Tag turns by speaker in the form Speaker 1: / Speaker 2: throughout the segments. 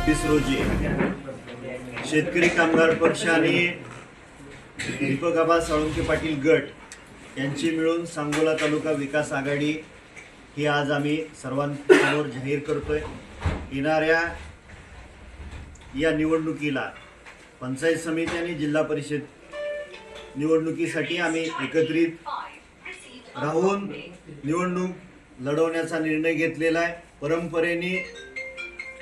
Speaker 1: एकतीस रोजी. शेतकरी कामगार पक्ष आणि दीपक आबा साळुंके पाटील गट यांची मिळून सांगोला तालुका विकास आघाडी ही आज आम्ही सर्वांसमोर जाहीर करतोय. येणाऱ्या या निवडणुकीला पंचायत समिती आणि जिल्हा परिषद निवडणुकीसाठी आम्ही एकत्रित राहून निवडणूक लढवण्याचा निर्णय घेतलेला आहे. परंपरेने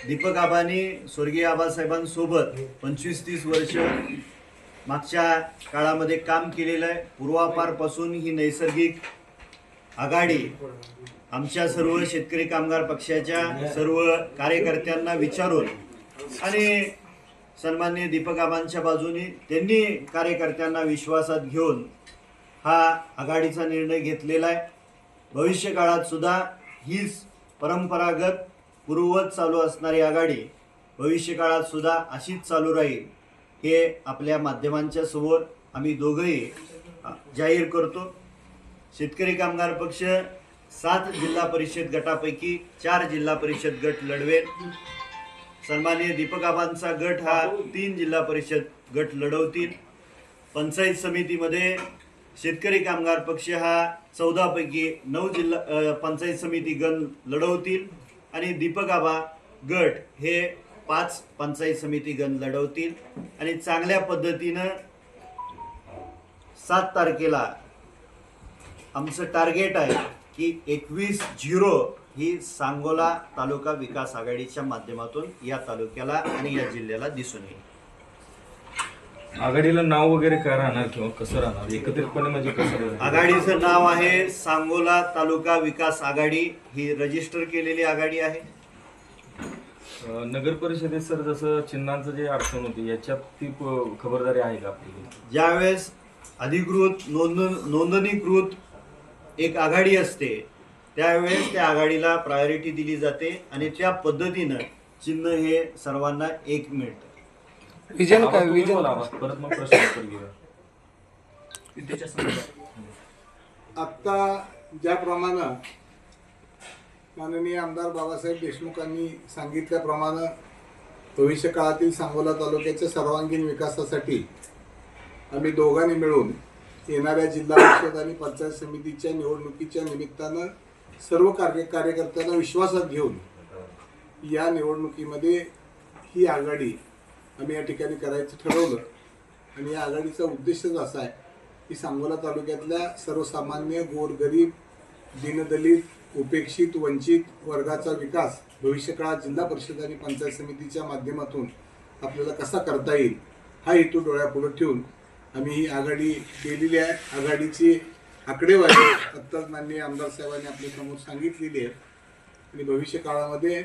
Speaker 1: दीपक आबांनी स्वर्गीय आबासाहेबांसोबत पंचवीस तीस वर्ष मागच्या काळामध्ये काम केलेलं आहे. पूर्वापारपासून ही नैसर्गिक आघाडी आमच्या सर्व शेतकरी कामगार पक्षाच्या सर्व कार्यकर्त्यांना विचारून आणि सन्मान्य दीपक आबांच्या बाजूने त्यांनी कार्यकर्त्यांना विश्वासात घेऊन हा आघाडीचा निर्णय घेतलेला आहे. भविष्य काळात सुद्धा हीच परंपरागत पूर्ववत चालू असणारी आघाडी भविष्यकाळात सुद्धा अशीच चालू राहील हे आपल्या माध्यमांच्या समोर आम्ही दोघंही जाहीर करतो. शेतकरी कामगार पक्ष सात जिल्हा परिषद गटापैकी चार जिल्हा परिषद गट लढवेल. सन्माननीय दीपक आबांचा गट हा तीन जिल्हा परिषद गट लढवतील. पंचायत समितीमध्ये शेतकरी कामगार पक्ष हा चौदापैकी नऊ जिल्हा पंचायत समिती गण लढवतील. आणि दीपक आबा गट हे पाच पंचायत समिती गण लढवतील. आणि चांगल्या पद्धतीनं सात तारखेला आमचं टार्गेट आहे की एकवीस झिरो ही सांगोला तालुका विकास आघाडीच्या माध्यमातून या तालुक्याला आणि या जिल्ह्याला दिसून येईल.
Speaker 2: आघाडीला नाव वगैरे काय राहणार किंवा कसं राहणार? एकत्रितपणे म्हणजे कसं राहणार?
Speaker 1: आघाडीचं नाव आहे सांगोला तालुका विकास आघाडी. ही रजिस्टर केलेली आघाडी आहे.
Speaker 2: अं, नगर परिषदेत सर जसं चिन्हांचं जे अडचण होती याच्यात ती प- खबरदारी आहे का आपली?
Speaker 1: ज्यावेळेस अधिकृत नोंद नोंदणीकृत एक आघाडी असते त्यावेळेस त्या आघाडीला प्रायोरिटी दिली जाते आणि त्या पद्धतीनं चिन्ह हे सर्वांना एक मिळतं.
Speaker 3: विजन काय? विजन.
Speaker 2: परत मग प्रश्न उत्तर घेऊया.
Speaker 4: आत्ता ज्याप्रमाणे माननीय आमदार बाबासाहेब देशमुखांनी सांगितल्याप्रमाणे भविष्य काळातील सांगोला तालुक्याच्या सर्वांगीण विकासासाठी आम्ही दोघांनी मिळून येणाऱ्या जिल्हा परिषद आणि पंचायत समितीच्या निवडणुकीच्या निमित्तानं सर्व कार्य कार्यकर्त्यांना विश्वासात घेऊन या निवडणुकीमध्ये ही आघाडी आम्ही या ठिकाणी करायचं ठरवलं. आणि या आघाडीचा उद्देशच असा आहे की सांगोला तालुक्यातल्या सर्वसामान्य गोरगरीब दीनदलित उपेक्षित वंचित वर्गाचा विकास भविष्यकाळात जिल्हा परिषद आणि पंचायत समितीच्या माध्यमातून आपल्याला कसा करता येईल हा हेतू डोळ्यापुढे ठेवून आम्ही ही आघाडी केलेली आहे. आघाडीची आकडेवारी आत्ताच माननीय आमदार साहेबांनी आपल्यासमोर सांगितलेली आहे. आणि भविष्य काळामध्ये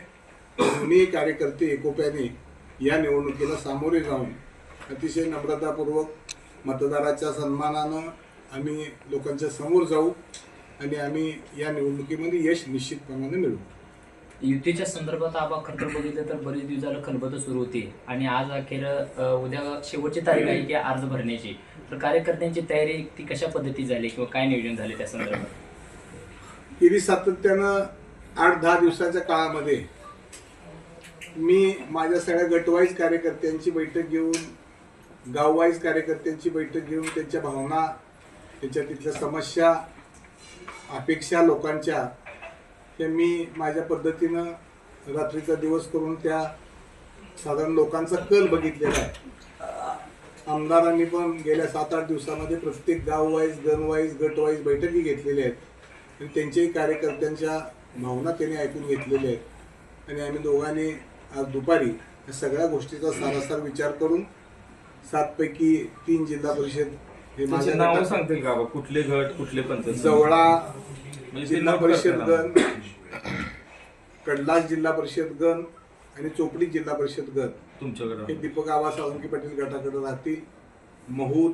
Speaker 4: दोन्ही कार्यकर्ते एकोप्याने या निवडणुकीला सामोरे जाऊन अतिशय नम्रतापूर्वक मतदाराच्या सन्मानानं आम्ही लोकांच्या समोर जाऊ आणि आम्ही या निवडणुकीमध्ये यश निश्चितपणाने मिळवू.
Speaker 5: युतीच्या संदर्भात आबा खरं बघितलं तर बरेच दिवस झालं खलबत सुरू होती आणि आज अखेर उद्या शेवटची तारीख आहे की अर्ज भरण्याची. तर कार्यकर्त्यांची तयारी ती कशा पद्धती झाली किंवा काय नियोजन झाले त्या संदर्भात?
Speaker 4: गेली सातत्यानं आठ दहा दिवसाच्या काळामध्ये मी माझ्या सगळ्या गटवाईज कार्यकर्त्यांची बैठक घेऊन गाववाईज कार्यकर्त्यांची बैठक घेऊन त्यांच्या भावना त्यांच्या तिथल्या समस्या अपेक्षा लोकांच्या त्या मी माझ्या पद्धतीनं रात्रीचा दिवस करून त्या साधारण लोकांचा कल बघितलेला आहे. आमदारांनी पण गेल्या सात आठ दिवसामध्ये प्रत्येक गाववाईज गणवाईज गटवाईज बैठकी घेतलेल्या आहेत. आणि त्यांच्याही कार्यकर्त्यांच्या भावना त्यांनी ऐकून घेतलेल्या आहेत. आणि आम्ही दोघांनी आज दुपारी या सगळ्या गोष्टीचा सारासार विचार करून सातपैकी तीन जिल्हा परिषद हे माझ्या
Speaker 2: नावं
Speaker 4: गटात-
Speaker 2: सांगतील का कुठले गट कुठले पंचायत?
Speaker 4: जवळा
Speaker 2: म्हणजे ते
Speaker 4: जिल्हा
Speaker 2: नोट
Speaker 4: परिषद गण कडलास जिल्हा परिषद गण आणि चोपडी जिल्हा परिषद गण. हे
Speaker 2: तुमच्याकडे
Speaker 4: दीपक आबा साळुंकी पाटील गटाकडे राहतील. महूद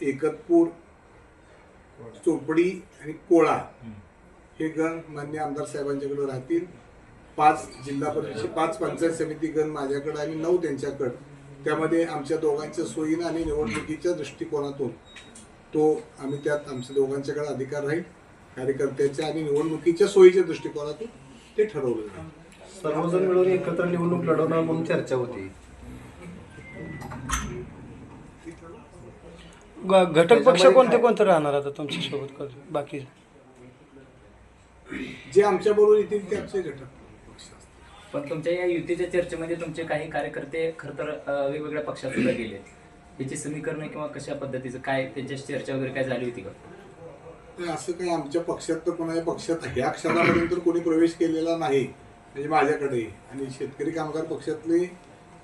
Speaker 4: एकतपूर चोपडी आणि कोळा हे गण मान्य आमदार साहेबांच्याकडे राहतील. पाच जिल्हा परिषद पाच पंचायत समिती गण माझ्याकडे आणि नऊ त्यांच्याकडे. त्यामध्ये आमच्या दोघांच्या सोयीनं आणि निवडणुकीच्या दृष्टिकोनातून तो आम्ही त्यात आमच्या दोघांच्याकडे अधिकार राहील कार्यकर्त्याच्या आणि निवडणुकीच्या सोयीच्या दृष्टिकोनातून ते ठरवलं जाईल.
Speaker 3: सर्वजण मिळून एकत्र निवडणूक लढवणार म्हणून चर्चा होती.
Speaker 6: ग- घटक पक्ष कोणते कोणते राहणार आता तुमच्यासोबत बाकी
Speaker 4: जे आमच्या बरोबर येतील ते आमचे घटक.
Speaker 5: पण तुमच्या या युतीच्या चर्चेमध्ये तुमचे काही कार्यकर्ते खरं तर वेगवेगळ्या पक्षात सुद्धा गेले याची समीकरण किंवा कशा पद्धतीचं काय त्यांच्याशी चर्चा वगैरे काय झाली होती का?
Speaker 4: असं काही आमच्या पक्षात तर कोणाच्या पक्षात ह्या क्षणापर्यंत कोणी प्रवेश केलेला नाही म्हणजे माझ्याकडे. आणि शेतकरी कामगार पक्षातले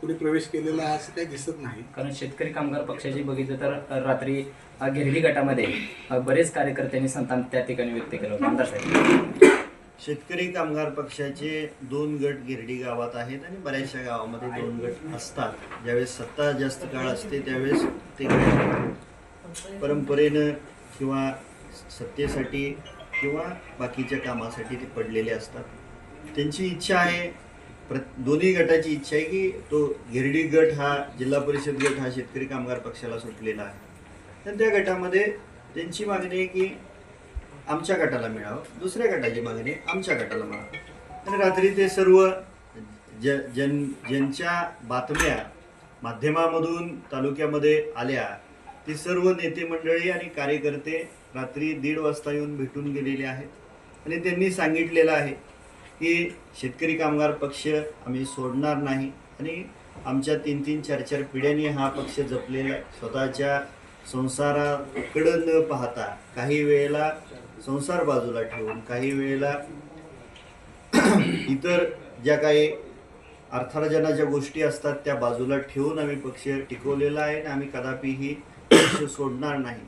Speaker 4: कोणी प्रवेश केलेला आहे असं काही दिसत नाही.
Speaker 5: कारण शेतकरी कामगार पक्षाची बघितलं तर रात्री गिरडी गटामध्ये बरेच कार्यकर्त्यांनी संतान त्या ठिकाणी व्यक्त केलं. होतं
Speaker 1: शेतकरी कामगार पक्षाचे दोन गट गिरडी गावात आहेत आणि बऱ्याचशा गावामध्ये दोन गट असतात. ज्यावेळेस सत्ता जास्त काळ असते त्यावेळेस ते गट परंपरेनं किंवा सत्तेसाठी किंवा बाकीच्या कामासाठी ते पडलेले असतात. त्यांची इच्छा आहे प्र दोन्ही गटाची इच्छा आहे की तो गिरडी गट हा जिल्हा परिषद गट हा शेतकरी कामगार पक्षाला सुटलेला आहे. तर त्या गटामध्ये त्यांची मागणी आहे की आमच्या गटाला मिळावं. दुसऱ्या गटाची मागणी आमच्या गटाला मिळावं आणि रात्री ते सर्व ज जन ज्यांच्या बातम्या माध्यमामधून तालुक्यामध्ये आल्या ती सर्व नेते मंडळी आणि कार्यकर्ते रात्री दीड वाजता येऊन भेटून गेलेले आहेत. आणि त्यांनी सांगितलेलं आहे की शेतकरी कामगार पक्ष आम्ही सोडणार नाही. आणि आमच्या तीन तीन चार चार पिढ्यांनी हा पक्ष जपलेला स्वतःच्या संसाराकडं न पाहता काही वेळेला संसार बाजूला ठेवून काही वेळेला इतर ज्या काही अर्थार्जनाच्या गोष्टी असतात त्या बाजूला ठेवून आम्ही पक्ष टिकवलेला आहे आणि आम्ही कदापिही पक्ष सोडणार नाही.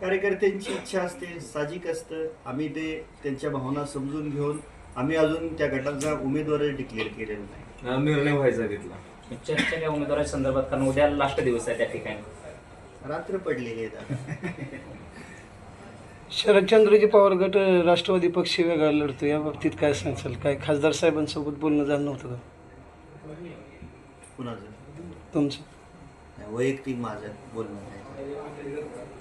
Speaker 1: कार्यकर्त्यांची इच्छा असते साहजिक असतं. आम्ही ते त्यांच्या भावना समजून घेऊन आम्ही अजून त्या गटाचा उमेदवारच डिक्लेअर केलेला नाही.
Speaker 2: निर्णय व्हायचा तिथला.
Speaker 5: चर्चा उमेदवाराच्या संदर्भात कारण उद्या लास्ट दिवस आहे त्या ठिकाणी.
Speaker 1: रात्र पडलेली आहे.
Speaker 6: शरदचंद्रजी पवार गट राष्ट्रवादी पक्ष वेगळा लढतो या बाबतीत काय सांगाल? काय खासदार साहेबांसोबत बोलणं झालं नव्हतं का?
Speaker 1: कुणाचं?
Speaker 6: तुमचं?
Speaker 1: नाही, वैयक्तिक माझं बोलणं नाही.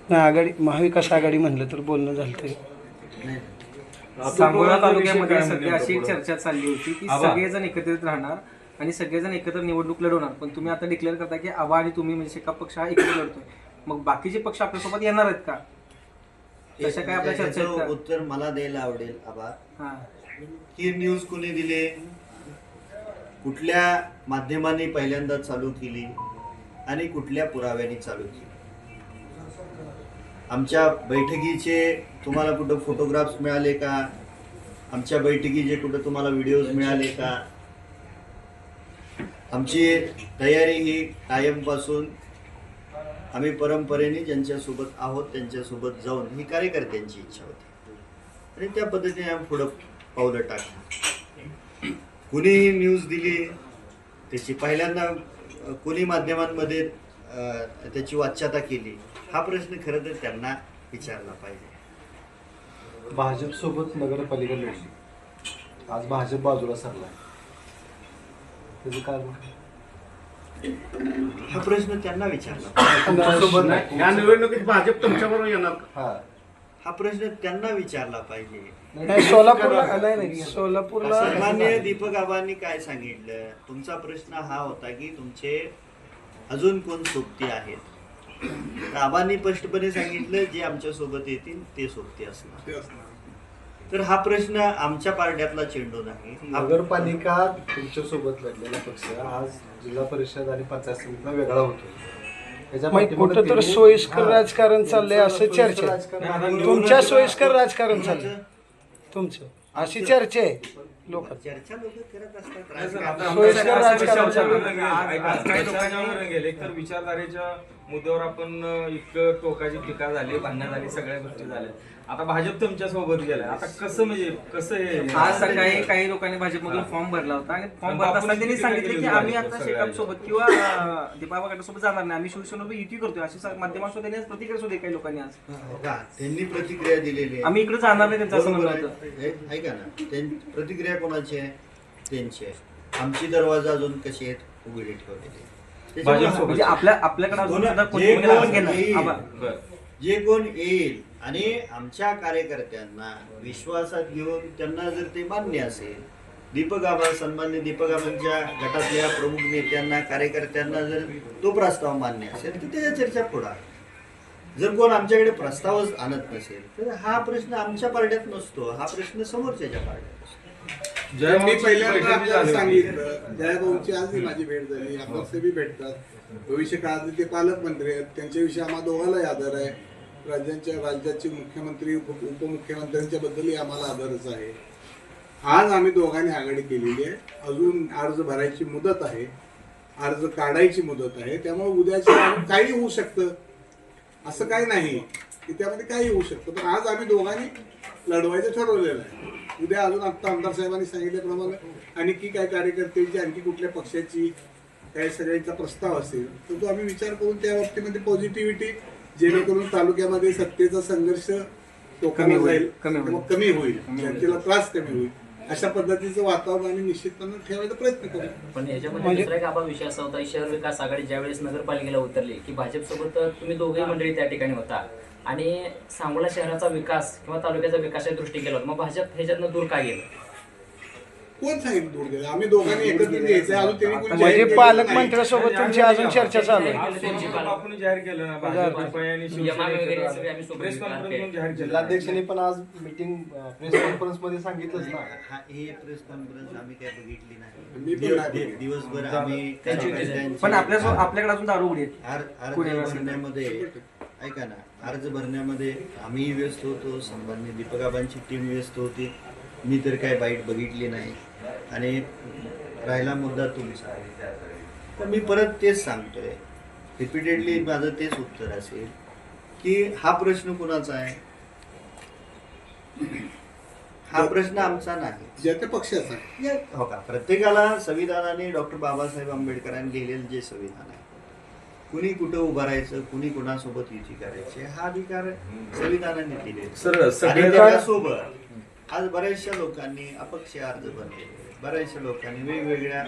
Speaker 6: नाही आघाडी महाविकास आघाडी म्हणलं तर बोलणं झालं तरी.
Speaker 1: नाही.
Speaker 7: सांगोला तालुक्यामध्ये
Speaker 2: काय
Speaker 7: सध्या अशी एक? चर्चा चालली होती की. सगळेजण एकत्रित राहणार आणि सगळेजण एकत्र निवडणूक लढवणार. पण तुम्ही आता डिक्लेअर करता की आबा आणि तुम्ही म्हणजे शेका पक्ष हा एकत्र लढतोय. मग बाकीचे पक्ष आपल्यासोबत येणार आहेत का? तशा काय आपल्या चर्चा आहेत
Speaker 1: त्याचं
Speaker 7: का?
Speaker 1: उत्तर मला द्यायला आवडेल आबा.
Speaker 7: हा.
Speaker 1: ही न्यूज कोणी दिली? कुठल्या माध्यमांनी पहिल्यांदा चालू केली? आणि कुठल्या पुराव्याने चालू केली? आमच्या बैठकीचे तुम्हाला कुठं फोटोग्राफ्स मिळाले का? आमच्या बैठकीचे कुठं तुम्हाला व्हिडिओज मिळाले का? आमची तयारी ही कायमपासून आम्ही परंपरेने ज्यांच्यासोबत आहोत त्यांच्यासोबत जाऊन ही कार्यकर्त्यांची इच्छा होती. आणि त्या पद्धतीने आम्ही पुढं पावलं टाकली. कुणीही न्यूज दिली त्याची पहिल्यांदा कुणी कोणी माध्यमांमध्ये त्याची वाच्यता केली हा प्रश्न खरं तर त्यांना विचारला पाहिजे.
Speaker 3: भाजपसोबत नगरपालिका लढली आज भाजप बाजूला सरला त्याचं कारण?
Speaker 1: हा प्रश्न त्यांना विचारला.
Speaker 8: या निवडणुकीत भाजप तुमच्याबरोबर येणार. का?
Speaker 3: हा.
Speaker 1: हा प्रश्न त्यांना विचारला पाहिजे.
Speaker 6: नाही सोलापूरला नाही नाही सोलापूरला
Speaker 1: सन्मान्य दीपक आबांनी काय सांगितलं? तुमचा प्रश्न हा होता की तुमचे अजून कोण सोबती आहेत? तर आबांनी स्पष्टपणे सांगितलं जे आमच्यासोबत येतील ते सोबती असणार.
Speaker 4: ते असणार.
Speaker 1: तर हा प्रश्न आमच्या पारड्यातला चेंडू नाही. हा
Speaker 3: नगरपालिका तुमच्यासोबत लढलेला पक्ष. आज जिल्हा परिषद आणि पंचायत समितीला वेगळा होतो
Speaker 6: कुठं तर सोयीस्कर
Speaker 3: हा.
Speaker 6: राजकारण चाललंय असं चर्चा आहे. तुमच्या सोयीस्कर राजकारण चाललंय. तुमचं. अशी चर्चा आहे. लोक.
Speaker 1: चर्चा लोक करत असतात.
Speaker 2: गेले? तर विचारधारेच्या मुद्द्यावर आपण इतकं टोकाची टीका झाली भांडणं झाली सगळ्या गोष्टी झाल्या. आता भाजप तुमच्यासोबत गेलाय. आता कसं म्हणजे कसं हे
Speaker 7: आज सकाळी काही लोकांनी भाजपमधून फॉर्म भरला होता आणि फॉर्म
Speaker 2: आणि
Speaker 7: भरत
Speaker 2: बापूंनी
Speaker 7: असताना त्यांनी सांगितले की आम्ही
Speaker 2: भाजप
Speaker 7: आता शेकाप सोबत किंवा अं, दीपा गटासोबत जाणार नाही. आम्ही शिवसेनेवर युती करतोय. अशी माध्यमांसोबत त्यांनी आज प्रतिक्रिया सुद्धा काही लोकांनी आज?
Speaker 1: त्यांनी प्रतिक्रिया दिलेली आहे.
Speaker 7: आम्ही इकडे जाणार नाही त्यांचं असं म्हणलं. होतं.
Speaker 1: हे- ऐका ना. त्यां- प्रतिक्रिया कोणाची आहे? त्यांची आहे आमची दरवाजा अजून कशी आहेत? उघडे ठेवलेले त्याच्यामुळे
Speaker 7: म्हणजे आपल्या आपल्याकडे अजून
Speaker 1: कोणा-
Speaker 7: सुद्धा कोणी
Speaker 1: जे
Speaker 7: कोणी राहून
Speaker 1: कोण
Speaker 7: घेणार?
Speaker 1: येईल,
Speaker 7: आबा.
Speaker 2: बरं.
Speaker 1: जे कोण येईल आणि आमच्या कार्यकर्त्यांना विश्वासात घेऊन त्यांना जर ते मान्य असेल दीपक आबा सन्मान्य दीपक आबांच्या गटातल्या प्रमुख नेत्यांना कार्यकर्त्यांना जर तो प्रस्ताव मान्य असेल तर त्याच्या चर्चा पुढा जर कोण आमच्याकडे प्रस्तावच आणत नसेल तर हा प्रश्न आमच्या पार्ट्यात नसतो. हा प्रश्न समोरच्याच्या पार्ट्यात असतो.
Speaker 2: जयभाऊची
Speaker 4: पहिल्यांदा आपल्याला. सांगितलं जयभाऊची आजही माझी भेट झाली बी भेटतात. भविष्य काळात ते पालकमंत्री आहेत त्यांच्याविषयी आम्हा दोघांनाही आदर आहे. राज्यांच्या राज्याचे मुख्यमंत्री उप उपमुख्यमंत्र्यांच्या बद्दलही आम्हाला आदरच आहे. आज आम्ही दोघांनी आघाडी केलेली आहे. अजून अर्ज भरायची मुदत आहे. अर्ज काढायची मुदत आहे. त्यामुळे उद्याच्या काही होऊ शकतं. असं काही नाही. की त्यामध्ये काही होऊ शकतं. पण आज आम्ही दोघांनी लढवायचं ठरवलेलं आहे. उद्या अजून आता आमदार साहेबांनी सांगितल्याप्रमाणे आणखी काय कार्यकर्त्यांची आणखी कुठल्या पक्षाची काय सगळ्यांचा प्रस्ताव असेल तर तो आम्ही विचार करून त्या बाबतीमध्ये पॉझिटिव्हिटी जेणेकरून तालुक्यामध्ये सत्तेचा संघर्ष
Speaker 7: कमी
Speaker 4: लोकांना
Speaker 7: होईल,
Speaker 4: जाईल.
Speaker 7: कमी होईल.
Speaker 4: कमी होईल. जनतेला त्रास कमी होईल. अशा पद्धतीचं वातावरण आम्ही निश्चितपणे ठेवायचा प्रयत्न करू.
Speaker 5: पण याच्यामध्ये
Speaker 6: म्हणजे-
Speaker 5: दुसरा एक आबा विषय असा होता की शहर विकास आघाडी ज्यावेळेस नगरपालिकेला उतरली की भाजपसोबत तुम्ही दोघेही मंडळी त्या ठिकाणी होता. आणि सांगोला शहराचा विकास किंवा तालुक्याचा विकासाच्या दृष्टी केला मग भाजप ह्याच्यातनं दूर का गेलं?
Speaker 4: कोण सांगितलं दूर गेलं? आम्ही दोघांनी एकत्रित घ्यायचं अजून त्यांनी कोणी जाहीर
Speaker 6: म्हणजे
Speaker 4: केलेलं नाही.
Speaker 6: पालकमंत्र्यासोबत तुमची अजून चर्चा चालू आहे.
Speaker 2: आज जाहीर केलं ना भाजप रुपये आणि शिवसेना
Speaker 5: यमा वगैरे
Speaker 2: एकत्र
Speaker 5: सगळे आम्ही
Speaker 2: आले.
Speaker 5: सोबत
Speaker 2: प्रेस कॉन्फरन्स जाहीर केलं.
Speaker 3: जिल्हाध्यक्षांनी पण आज मीटिंग प्रेस कॉन्फरन्समध्ये सांगितलंच ना.
Speaker 1: हा हे प्रेस कॉन्फरन्स आम्ही काय बघितली नाही.
Speaker 4: पण.
Speaker 1: दिवसभर आम्ही
Speaker 7: पण आपल्या आपल्याकडे अजून दारू उघडी आहे.
Speaker 1: ऐका ना अर्ज भरण्यामध्ये आम्ही व्यस्त होतो संबंधी दीपकाबांची टीम व्यस्त होती. मी तर काय बाईट बघितली नाही. आणि राहिला मुद्दा तुमचा तर मी परत तेच सांगतोय. रिपीटेडली माझं तेच उत्तर असेल की हा प्रश्न कुणाचा आहे? हा प्रश्न आमचा नाही.
Speaker 4: ज्या त्या पक्षाचा
Speaker 1: हो का? प्रत्येकाला संविधानाने डॉक्टर बाबासाहेब आंबेडकरांनी लिहिलेलं जे संविधान आहे. कुणी कुठं उभं राहायचं कुणी कुणासोबत युती करायची हा अधिकार संविधानाने दिले त्याच्यासोबत आज बऱ्याचशा लोकांनी अपक्ष अर्ज भरलेले बऱ्याचशा लोकांनी वेगवेगळ्या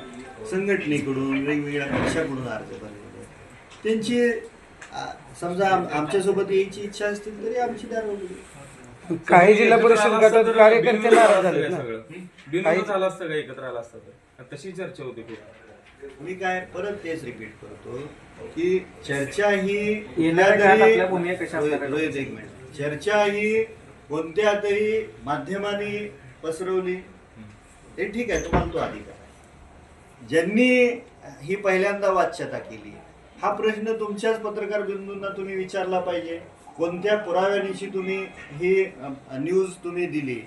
Speaker 1: संघटनेकडून वेगवेगळ्या पक्षाकडून अर्ज भरलेले त्यांची समजा आम- आमच्यासोबत यायची इच्छा असतील तरी आमची दार
Speaker 6: काही जिल्हा परिषद गटात कार्यकर्ते
Speaker 2: एकत्र आलं असतं तर? तशी चर्चा होती
Speaker 1: मी काय परत तेच रिपीट करतो. की चर्चा ही
Speaker 7: येणाऱ्या काळात
Speaker 1: कुठल्यातरी-
Speaker 7: आपल्या भूमिका कशा असणार आहेत?
Speaker 1: रोहित, एक मिनिट चर्चा ही कोणत्या तरी माध्यमांनी पसरवली ते ठीक आहे तुम्हाला तो अधिकार आहे. ज्यांनी ही पहिल्यांदा वाच्यता केली हा प्रश्न तुमच्याच पत्रकार बिंदूंना तुम्ही विचारला पाहिजे कोणत्या पुराव्यानिशी तुम्ही ही अ, न्यूज तुम्ही दिली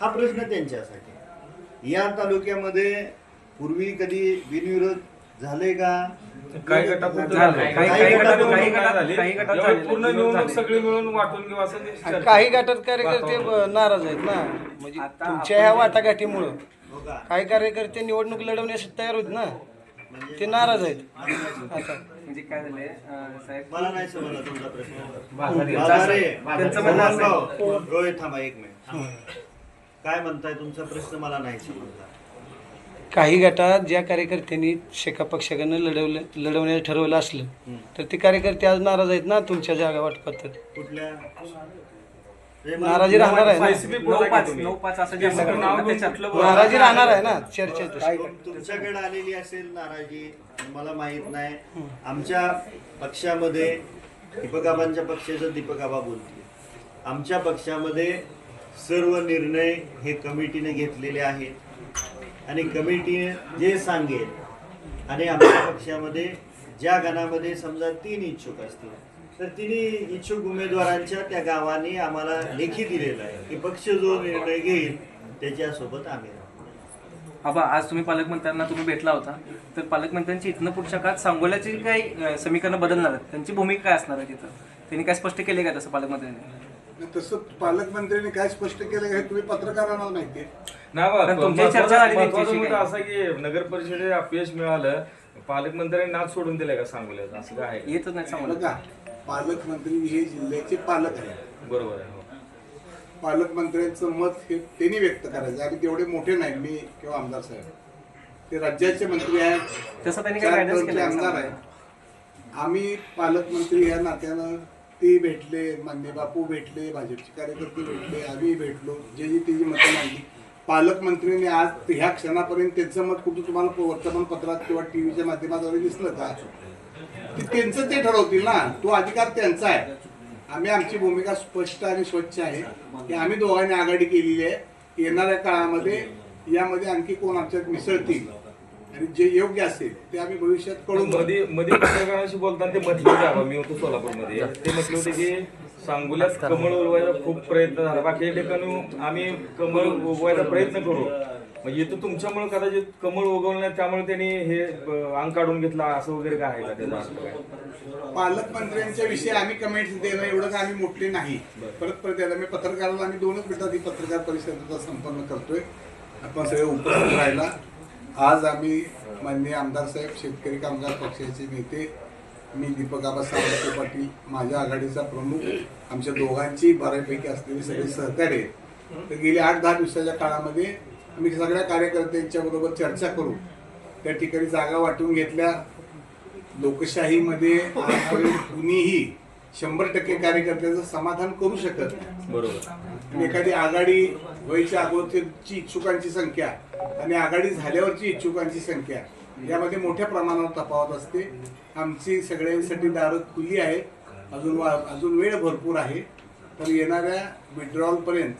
Speaker 1: हा प्रश्न त्यांच्यासाठी या तालुक्यामध्ये पूर्वी कधी बिनविरोध झाले का
Speaker 2: काही गटापुरतं
Speaker 7: झालं.
Speaker 2: झालं.
Speaker 7: काही-
Speaker 1: काही
Speaker 2: गटात
Speaker 7: काही
Speaker 2: नाही
Speaker 7: गटात-
Speaker 2: झाली.
Speaker 7: काही गटात झालेलं.
Speaker 2: पूर्ण निवडणूक
Speaker 7: झाले.
Speaker 2: सगळी मिळून वाटून घेऊ असं ते चर्चा.
Speaker 6: काही गटात कार्यकर्ते. नाराज आहेत ना म्हणजे
Speaker 7: आता
Speaker 6: तुमच्या ह्या वाटाघाटीमुळं
Speaker 1: हो का
Speaker 6: काही कार्यकर्ते निवडणूक लढवण्यासाठी तयार होत ना ते नाराज आहेत आता
Speaker 7: म्हणजे काय झालंय अं, साहेब
Speaker 1: मला नाही समजला तुमचा प्रश्न
Speaker 2: बाजारी.
Speaker 1: बाजारे.
Speaker 7: त्यांचं म्हणणं असं आहे.
Speaker 1: मोहनभाऊ, रोहित थांबा एक मिनिट काय म्हणताय तुमचा प्रश्न मला नाही समजला
Speaker 6: काही गटात ज्या कार्यकर्त्यांनी शेका पक्षाकडनं लढवलं लढवण्याचं ठरवलं असलं तर ते कार्यकर्ते आज नाराज आहेत ना तुमच्या जागा वाटपात तर
Speaker 1: कुठल्या?
Speaker 6: नाराजी राहणार आहे ना. नाराजी राहणार आहे ना चर्चेत
Speaker 1: तुम- तुमच्याकडे आलेली असेल नाराजी मला माहीत नाही. आमच्या पक्षामध्ये दीपकाबांच्या पक्षाचं दीपकाबा बोलतील आमच्या पक्षामध्ये सर्व निर्णय हे कमिटीने घेतलेले आहेत. आणि कमिटी जे सांगेल आणि आमच्या पक्षामध्ये ज्या गणामध्ये समजा तीन इच्छुक असतील तर तिन्ही इच्छुक उमेदवारांच्या त्या गावाने आम्हाला लेखी दिलेलं आहे की पक्ष जो निर्णय घेईल त्याच्यासोबत आम्ही बाबा
Speaker 7: आबा आज तुम्ही पालकमंत्र्यांना तुम्ही भेटला होता. तर पालकमंत्र्यांची इथनं पुढच्या काळात सांगोल्याची काही समीकरणं बदलणार आहेत. त्यांची भूमिका काय असणार आहे तिथं? त्यांनी काय स्पष्ट केले का तसं पालकमंत्र्यांनी?
Speaker 4: तसं पालकमंत्र्यांनी काय स्पष्ट केलं हे तुम्ही पत्रकारांना माहिती
Speaker 2: नाही बा,
Speaker 7: पण तुमची चर्चा
Speaker 2: महत्वाचं मुद्दा? असा की नगर परिषदेत अपयश मिळालं पालकमंत्र्यांनी नाच सोडून दिलाय का सांगूया असं काय आहे?
Speaker 7: येतच नाही सांगोला
Speaker 4: बघा पालकमंत्री हे जिल्ह्याचे पालक आहेत.
Speaker 2: बरोबर आहे हो.
Speaker 4: पालकमंत्र्यांचं मत हे त्यांनी व्यक्त करायचं. आणि तेवढे मोठे नाही मी किंवा आमदार साहेब ते राज्याचे मंत्री आहेत.
Speaker 7: तसं त्यांनी
Speaker 4: चार टर्मचे आमदार आहेत. आम्ही पालकमंत्री या नात्यानं ते भेटले मान्य बापू भेटले भाजपचे कार्यकर्ते भेटले आम्ही भेटलो जे जी त्याची मतं मांडली. पालकमंत्र्यांनी आज ह्या क्षणापर्यंत त्यांचं मत कुठं तुम्हाला वर्तमानपत्रात किंवा टीव्हीच्या माध्यमाद्वारे दिसलं का? ते त्यांचं ते ठरवतील ना. तो अधिकार त्यांचा आहे. आम्ही आमची भूमिका स्पष्ट आणि स्वच्छ आहे. की आम्ही दोघांनी आघाडी केलेली आहे. येणाऱ्या काळामध्ये यामध्ये आणखी कोण आमच्यात मिसळतील? आणि जे योग्य असेल ते आम्ही भविष्यात कळून.
Speaker 2: मध्ये मध्ये पत्रकारांशी बोलताना ते म्हटले होते आबा, मी होतो सोलापूरमध्ये. ते म्हटले होते की सांगोल्यात कमळ उगवायचा खूप प्रयत्न झाला. बाकी ठिकाणी आम्ही कमळ उगवायचा प्रयत्न करू. म्हणजे इथं तुमच्यामुळे कदाचित कमळ उगवलं नाही त्यामुळे त्यांनी हे अं, अंग काढून घेतला असं वगैरे काय आहे का त्याचा अर्थ काय?
Speaker 4: पालकमंत्र्यांच्या विषयी आम्ही कमेंट्स देणं एवढं काय आम्ही मोठे नाही. परत परत यायला मी पत्रकाराला आम्ही दोनच मिनिटात ही पत्रकार परिषदेचा संपन्न करतोय. आपण सगळे उपस्थित राहिला आज आम्ही माननीय आमदार साहेब शेतकरी कामगार पक्षाचे नेते मी दीपक आबा सावंत पाटील माझ्या आघाडीचा प्रमुख आमच्या दोघांची बऱ्यापैकी असलेली सगळे सहकार्य. तर गेल्या आठ दहा दिवसाच्या काळामध्ये आम्ही सगळ्या कार्यकर्त्यांच्या बरोबर चर्चा करू त्या ठिकाणी जागा वाटून घेतल्या. लोकशाहीमध्ये कुणीही शंभर टक्के कार्यकर्त्याचं समाधान करू शकत नाही.
Speaker 2: बरोबर.
Speaker 4: एखादी आघाडी व्हायच्या अगोदरची इच्छुकांची संख्या आणि आघाडी झाल्यावरची इच्छुकांची संख्या. यामध्ये मोठ्या प्रमाणावर तफावत असते. आमची सगळ्यांसाठी दारं खुली आहेत. अजून अजून वेळ भरपूर आहे. तर येणाऱ्या withdrawal पर्यंत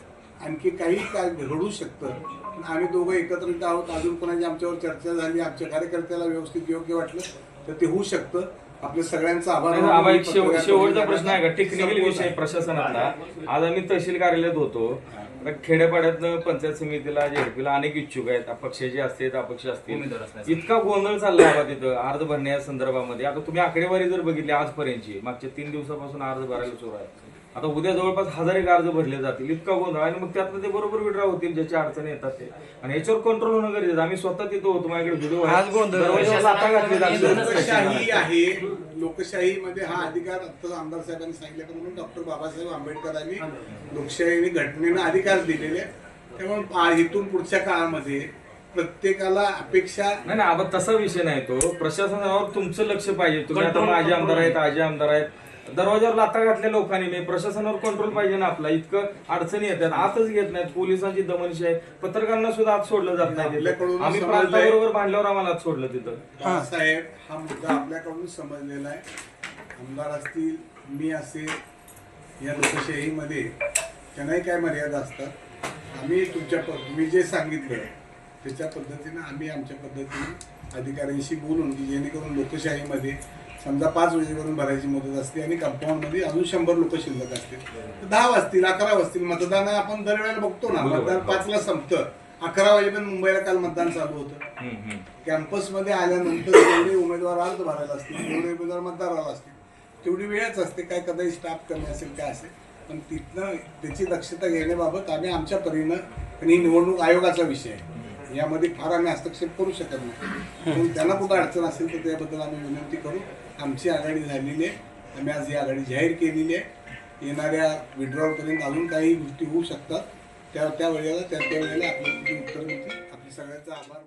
Speaker 4: आणखी काही काय घडू शकतं. पण आम्ही दोघं एकत्रित आहोत. अजून कोणाची आमच्यावर चर्चा झाली आमच्या कार्यकर्त्याला व्यवस्थित योग्य वाटलं तर ते होऊ शकतं. आपल्या सगळ्यांचा आभार
Speaker 2: शेवटचा प्रश्न आहे का? टेक्निकल विषय
Speaker 4: आहे.
Speaker 2: प्रशासनातला आज आम्ही तहसील कार्यालयात होतो. आता खेड्यापाड्यातनं पंचायत समितीला झेडपीला अनेक इच्छुक आहेत. अपक्षाचे असतील अपक्ष असतील.
Speaker 5: उमेदवार असतील.
Speaker 2: इतका गोंधळ चाललाय बाबा तिथं अर्ज भरण्या संदर्भामध्ये. आता तुम्ही आकडेवारी जर बघितली आजपर्यंतची मागच्या तीन दिवसापासून अर्ज भरायला सुरू आहे. आता उद्या जवळपास हजार एक अर्ज भरले जातील. इतका गोंधळ. आणि मग त्यातनं ते बरोबर विड्रा होतील ज्याच्या अडचणी येतात ते. आणि याच्यावर कंट्रोल होणं गरजेचं. आम्ही स्वतः तिथं होतो माझ्याकडे व्हिडिओ
Speaker 6: आज गोंधळ.
Speaker 4: लोकशाही. आहे. लोकशाहीमध्ये हा अधिकार आता आमदार साहेबांनी सांगितलं म्हणून डॉक्टर बाबासाहेब आंबेडकरांनी लोकशाहीने घटनेनं अधिकार दिलेले. त्यामुळे इथून पुढच्या काळामध्ये प्रत्येकाला अपेक्षा
Speaker 2: नाही नाही आबा तसा विषय नाही तो. प्रशासनावर तुमचं लक्ष पाहिजे. तुम्ही आता माझे आमदार आहेत आजी आमदार आहेत. दरवाजावर लाता घातल्या लोकांनी मी प्रशासनावर कंट्रोल पाहिजे ना आपला. इतकं अडचणी येतात. आतच घेत नाहीत. पोलिसांची दमनशी आहे. पत्रकारांना सुद्धा आत सोडलं जात नाही तिथं.
Speaker 4: आपल्याकडून
Speaker 2: आम्ही
Speaker 4: समजलंय.
Speaker 2: प्रांताबरोबर भांडल्यावर आम्हाला आत सोडलं तिथं.
Speaker 4: साहेब हा मुद्दा आपल्याकडून समजलेला आहे. आमदार असतील मी असेल या लोकशाहीमध्ये त्यांनाही काय मर्यादा असतात? आम्ही तुमच्या प- तुम्ही जे सांगितलं त्याच्या पद्धतीनं आम्ही आमच्या पद्धतीने अधिकाऱ्यांशी बोलून की जेणेकरून लोकशाहीमध्ये समजा पाच वाजेपर्यंत भरायची मुदत असते आणि कंपाऊंडमध्ये अजून शंभर लोक शिल्लक असतील. तर दहा वाजतील अकरा वाजतील मतदान आपण दरवेळेला बघतो ना. मतदान पाचला संपतं. अकरा वाजेपर्यंत मुंबईला काल मतदान चालू होतं. कॅम्पसमध्ये आल्यानंतर जेवढे उमेदवार अर्ज भरायला असतील जेवढे उमेदवार मतदाराला असतील तेवढी वेळच असते काय कदाचित स्टाफ कमी असेल काय असेल. पण तिथनं त्याची दक्षता घेण्याबाबत आम्ही आमच्या परीनं आणि ही निवडणूक आयोगाचा विषय आहे. यामध्ये फार आम्ही हस्तक्षेप करू शकत नाही. पण त्यांना कुठं अडचण असेल तर त्याबद्दल आम्ही विनंती करू. आमची आघाडी झालेली आहे. आम्ही आज ही आघाडी जाहीर केलेली आहे. येणाऱ्या विड्रॉलपर्यंत अजून काही गोष्टी होऊ शकतात. त्या त्या वेळेला त्या त्या वेळेला उत्तर मिळते आपले सगळ्यांचा आभार